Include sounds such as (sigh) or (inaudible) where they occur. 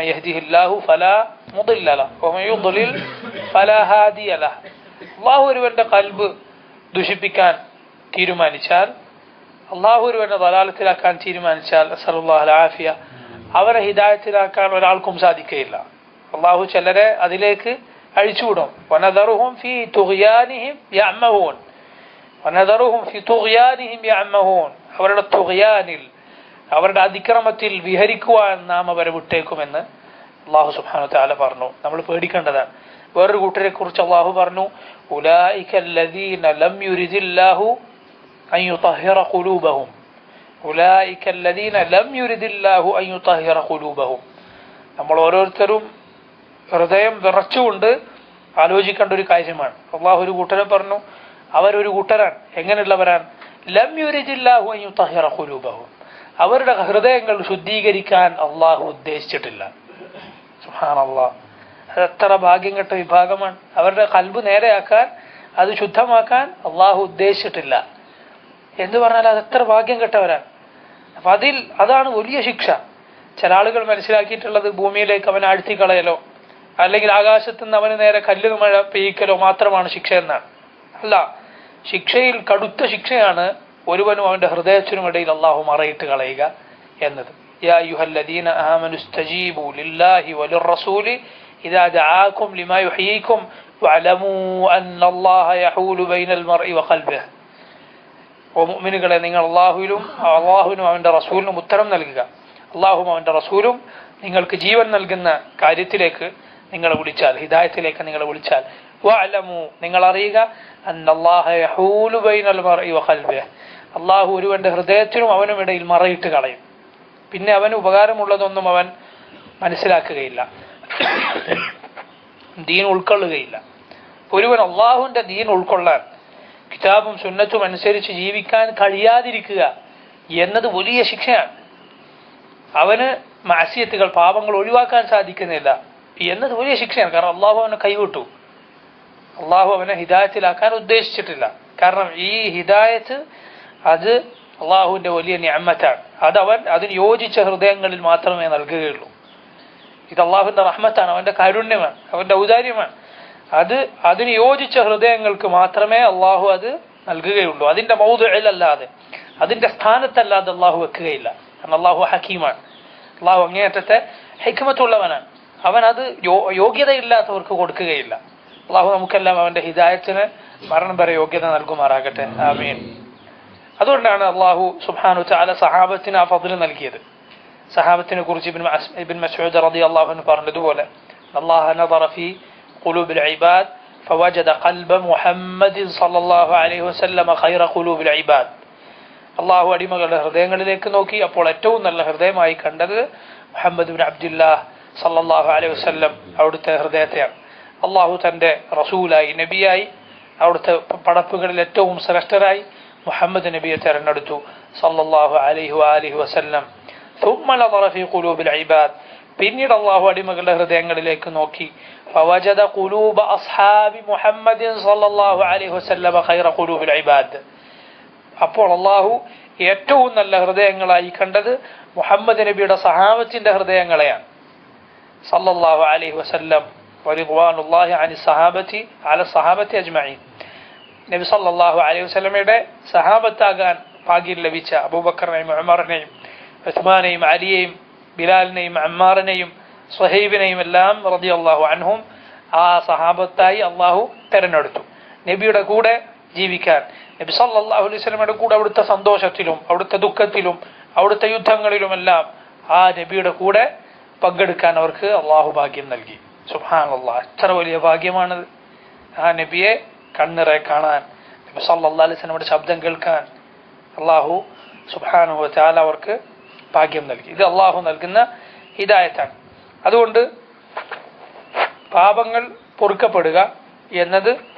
من يهده الله فلا مضل له ومن يضلل فلا هادي له അള്ളാഹു ഒരുവന്റെ കൽബ് ദുഷിപ്പിക്കാൻ തീരുമാനിച്ചാൽ അള്ളാഹു ഒരുവനെ ദലാലത്തിലാക്കാൻ തീരുമാനിച്ചാൽ സലുല്ലാഹ് ആഫിയ അവരെ ഹിദായത്തിലാക്കാൻ ഒരാൾക്കും സാധിക്കുകയില്ല അള്ളാഹു ചിലരെ അതിലേക്ക് അഴിച്ചുവിടും വനദറുഹും ഫി തുഗ്യാനിഹിം യഅമഹൂൻ വനദറുഹും ഫി തുഗ്യാനിഹിം യഅമഹൂൻ അവരുടെ തുഗ്യാനിൽ അവരുടെ അതിക്രമത്തിൽ വിഹരിക്കുവാൻ നാം അവരെ വിട്ടേക്കുമെന്ന് അള്ളാഹു സുബാന പറഞ്ഞു. നമ്മൾ പേടിക്കേണ്ടതാണ്. വേറൊരു കൂട്ടരെ കുറിച്ച് അള്ളാഹു പറഞ്ഞു നമ്മൾ ഓരോരുത്തരും ഹൃദയം വിറച്ചുകൊണ്ട് ആലോചിക്കേണ്ട ഒരു കാര്യമാണ്. അള്ളാഹു ഒരു കൂട്ടരെ പറഞ്ഞു അവരൊരു കൂട്ടരാണ്. എങ്ങനെയുള്ളവരാണ്? ലം യുരിജില്ലാഹു അയ്യു തഹിറ കുലൂബഹും അവരുടെ ഹൃദയങ്ങൾ ശുദ്ധീകരിക്കാൻ അള്ളാഹു ഉദ്ദേശിച്ചിട്ടില്ല. സുഹാനല്ലാഹ് അത് എത്ര ഭാഗ്യം കെട്ട വിഭാഗമാണ്. അവരുടെ കൽബ് നേരെയാക്കാൻ അത് ശുദ്ധമാക്കാൻ അള്ളാഹു ഉദ്ദേശിച്ചിട്ടില്ല. എന്ന് പറഞ്ഞാൽ അത് എത്ര ഭാഗ്യം കെട്ടവരാണ് അപ്പൊ അതിൽ അതാണ് വലിയ ശിക്ഷ. ചില ആളുകൾ മനസ്സിലാക്കിയിട്ടുള്ളത് ഭൂമിയിലേക്ക് അവൻ ആഴ്ത്തിക്കളയലോ അല്ലെങ്കിൽ ആകാശത്ത് നിന്ന് അവന് നേരെ കല്ല് മഴ പെയ്യിക്കലോ മാത്രമാണ് ശിക്ഷ എന്നാണ് അല്ല ശിക്ഷയിൽ കടുത്ത ശിക്ഷയാണ് ഒരുവനും അവന്റെ ഹൃദയത്തിനും ഇടയിൽ അള്ളാഹു മറയിട്ട് കളയുക എന്നത്. يا أيها الذين آمنوا استجيبوا لله وللرسول إذا دعاكم لما يحييكم واعلموا أن الله يحول بين المرء وقلبه മുഅ്മിനുകളെ നിങ്ങൾ അള്ളാഹുവിലും അള്ളാഹുവിനും അവന്റെ റസൂലിനും ഉത്തരം നൽകുക. അള്ളാഹും അവന്റെ റസൂലും നിങ്ങൾക്ക് ജീവൻ നൽകുന്ന കാര്യത്തിലേക്ക് നിങ്ങളെ വിളിച്ചാൽ ഹിദായത്തിലേക്ക് നിങ്ങളെ വിളിച്ചാൽ വഅലമു. നിങ്ങൾ അറിയുക അള്ളാഹു ഒരുവന്റെ ഹൃദയത്തിനും അവനും ഇടയിൽ മറയിട്ട് കളയും. പിന്നെ അവന് ഉപകാരമുള്ളതൊന്നും അവൻ മനസ്സിലാക്കുകയില്ല. (coughs) ദീൻ ഉൾക്കൊള്ളുകയില്ല. ഒരുവൻ അള്ളാഹുവിന്റെ ദീൻ ഉൾക്കൊള്ളാൻ കിതാബും സുന്നത്തും അനുസരിച്ച് ജീവിക്കാൻ കഴിയാതിരിക്കുക എന്നത് വലിയ ശിക്ഷയാണ്. അവന് മാസിയത്തുകൾ പാപങ്ങൾ ഒഴിവാക്കാൻ സാധിക്കുന്നില്ല എന്നത് വലിയ ശിക്ഷയാണ്. കാരണം അള്ളാഹു അവനെ കൈവിട്ടു. അള്ളാഹു അവനെ ഹിദായത്തിലാക്കാൻ ഉദ്ദേശിച്ചിട്ടില്ല. കാരണം ഈ ഹിദായത്ത് അത് അള്ളാഹുവിന്റെ വലിയ ഞാമത്താണ് അത് അവൻ അതിന് യോജിച്ച ഹൃദയങ്ങളിൽ മാത്രമേ നൽകുകയുള്ളൂ. ഇത് അള്ളാഹുവിന്റെ റഹ്മത്താണ് അവന്റെ കാരുണ്യമാണ് അവന്റെ ഔദാര്യമാണ്. അത് അതിന് യോജിച്ച ഹൃദയങ്ങൾക്ക് മാത്രമേ അള്ളാഹു അത് നൽകുകയുള്ളൂ. അതിന്റെ മൗതുഅല്ലാതെ അതിന്റെ സ്ഥാനത്തല്ലാതെ അള്ളാഹു വെക്കുകയില്ല. കാരണം അള്ളാഹു ഹക്കീമാണ്. അള്ളാഹു അങ്ങേയറ്റത്തെ ഹിക്മത്തുള്ളവനാണ്. അവൻ അത് യോഗ്യതയില്ലാത്തവർക്ക് കൊടുക്കുകയില്ല. അള്ളാഹു നമുക്കെല്ലാം അവന്റെ ഹിദായത്തിന് മരണം വരെ യോഗ്യത നൽകുമാറാകട്ടെ. ആമീൻ. അതുകൊണ്ടാണ് അള്ളാഹു സുബാനു ചാല സഹാബത്തിന് ആ ഫതിൽ നൽകിയത്. സഹാബത്തിനെ കുറിച്ച് ഇബിൻ ഇബിൻ മസൂദ് റതി അള്ളാഹുന് പറഞ്ഞതുപോലെ അള്ളാഹി قلوب العباد فوجد قلب محمد صلى الله عليه وسلم خير قلوب العباد അള്ളാഹു അടിമകളുടെ ഹൃദയങ്ങളിലേക്ക് നോക്കി അപ്പോൾ ഏറ്റവും നല്ല ഹൃദയമായി കണ്ടത് മുഹമ്മദ് ബിൻ അബ്ദുല്ലാ സല്ലാഹു അലൈഹി വസ്ല്ലം അവിടുത്തെ ഹൃദയത്തെയാണ്. അള്ളാഹു തന്റെ റസൂലായി നബിയായി അവിടുത്തെ പടപ്പുകളിൽ ഏറ്റവും ശ്രേഷ്ഠരായി മുഹമ്മദ് നബിയെ തെരഞ്ഞെടുത്തു സല്ലല്ലാഹു അലൈഹി വആലിഹി വസല്ലം ثم نظر في قلوب العباد പിന്നീട് അള്ളാഹു അടിമകളുടെ ഹൃദയങ്ങളിലേക്ക് നോക്കി فوجد قلوب أصحاب محمد صلى الله عليه وسلم خير قلوب العباد അപ്പോൾ അള്ളാഹു ഏറ്റവും നല്ല ഹൃദയങ്ങളായി കണ്ടത് മുഹമ്മദ് നബിയുടെ സഹാബത്തിന്റെ ഹൃദയങ്ങളെയാണ് സല്ലല്ലാഹു അലൈഹി വസല്ലം വറിദ്വാനുല്ലാഹി അനി സഹാബത്തി അല സഹാബത്തി അജ്മഈൻ. നബി സല്ലല്ലാഹു അലൈഹി വസല്ലമയുടെ സഹാബത്താകാൻ ഭാഗ്യം ലഭിച്ച അബൂബക്കറിനെയും ഉമറിനെയും ഉസ്മാനെയും അലിയെയും ബിലാലിനെയും അമ്മാറിനെയും സുഹൈബിനെയും എല്ലാം റളിയല്ലാഹു അൻഹും ആ സഹാബത്തായി അള്ളാഹു തെരഞ്ഞെടുത്തു. നബിയുടെ കൂടെ ജീവിക്കാൻ നബി സല്ലല്ലാഹു അലൈഹി വസല്ലമയുടെ കൂടെ അവിടുത്തെ സന്തോഷത്തിലും അവിടുത്തെ ദുഃഖത്തിലും അവിടുത്തെ യുദ്ധങ്ങളിലുമെല്ലാം ആ നബിയുടെ കൂടെ പങ്കെടുക്കാൻ അവർക്ക് അള്ളാഹു ഭാഗ്യം നൽകി. സുബ്ഹാനല്ലാഹ് അത്ര വലിയ ഭാഗ്യമാണത്. ആ നബിയെ കണ്ണിറെ കാണാൻ നബി വസല്ലമയുടെ ശബ്ദം കേൾക്കാൻ അള്ളാഹു സുബ്ഹാനഹു വതആല അവർക്ക് ഭാഗ്യം നൽകി. ഇത് അള്ളാഹു നൽകുന്ന ഹിദായത്താണ്. അതുകൊണ്ട് പാപങ്ങൾ പൊറുക്കപ്പെടുക എന്നത്